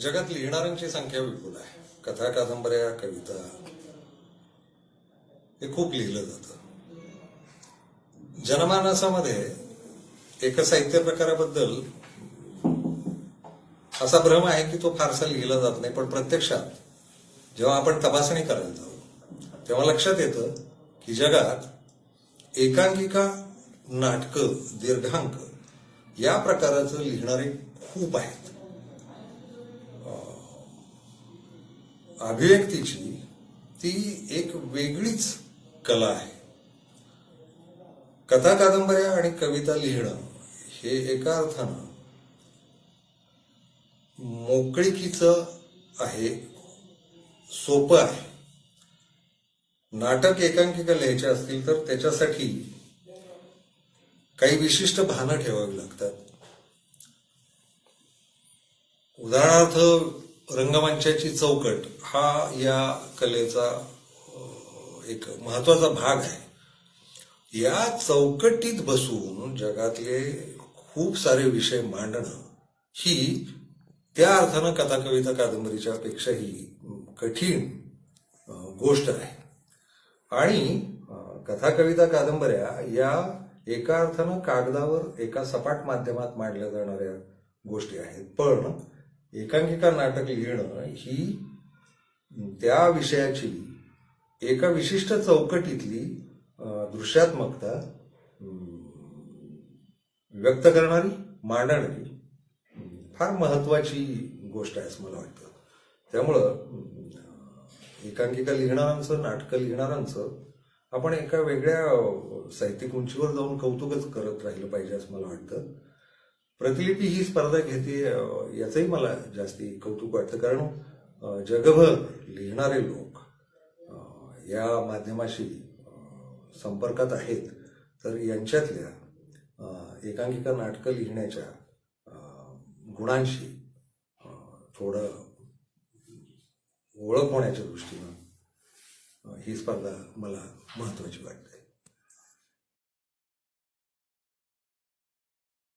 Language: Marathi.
जगात लिहिणाऱ्यांची संख्या विपुल आहे. कथा कादंबऱ्या कविता. हे खूप लिहिलं जातं. जनमानसामध्ये एका साहित्य प्रकाराबद्दल असा भ्रम आहे की तो फारसा लिहिला जात नाही पण प्रत्यक्षात जेव्हा आपण तपासणी करायला जाऊ तेव्हा लक्षात येतं की जगात एकांकिका नाटकं दीर्घांक या प्रकाराचं लिहिणारे खूप आहेत. अभिव्यक्तीची ती एक वेगळीच कला आहे. कथा कादंबऱ्या आणि कविता लिहिणं हे एका अर्थानं मोकळीकीचं आहे सोपं आहे. नाटक एकांकिका लिहायचे असतील तर त्याच्यासाठी काही विशिष्ट भानं ठेवावी लागतात. उदाहरणार्थ रंगमंचाची चौकट हा या कलेचा एक महत्त्वाचा भाग आहे. या चौकटीत बसून जगातले खूप सारे विषय मांडणं ही त्या अर्थानं कथा कविता कादंबरीच्या पेक्षाही कठीण गोष्ट आहे. आणि कथा कविता कादंबऱ्या या एका अर्थानं कागदावर एका सपाट माध्यमात मांडल्या जाणाऱ्या गोष्टी आहेत. पण एकांकिका नाटक लिहिणं ही त्या विषयाची एका विशिष्ट चौकटीतली दृश्यात्मकता व्यक्त करणारी मांडणारी फार महत्वाची गोष्ट आहे असं मला वाटतं. त्यामुळं एकांकिका लिहिणाऱ्यांचं नाटकं लिहिणाऱ्यांचं आपण एका वेगळ्या साहित्यिक उंचीवर जाऊन कौतुकच करत राहिलं पाहिजे असं मला वाटतं. प्रतिलिपी ही स्पर्धा घेते याचंही मला जास्ती कौतुक वाटतं. कारण जगभर लिहिणारे लोक या माध्यमाशी संपर्कात आहेत. तर यांच्यातल्या एकांकिका नाटकं लिहिण्याच्या गुणांशी थोडं ओळख होण्याच्या दृष्टीनं ही स्पर्धा मला महत्त्वाची वाटते.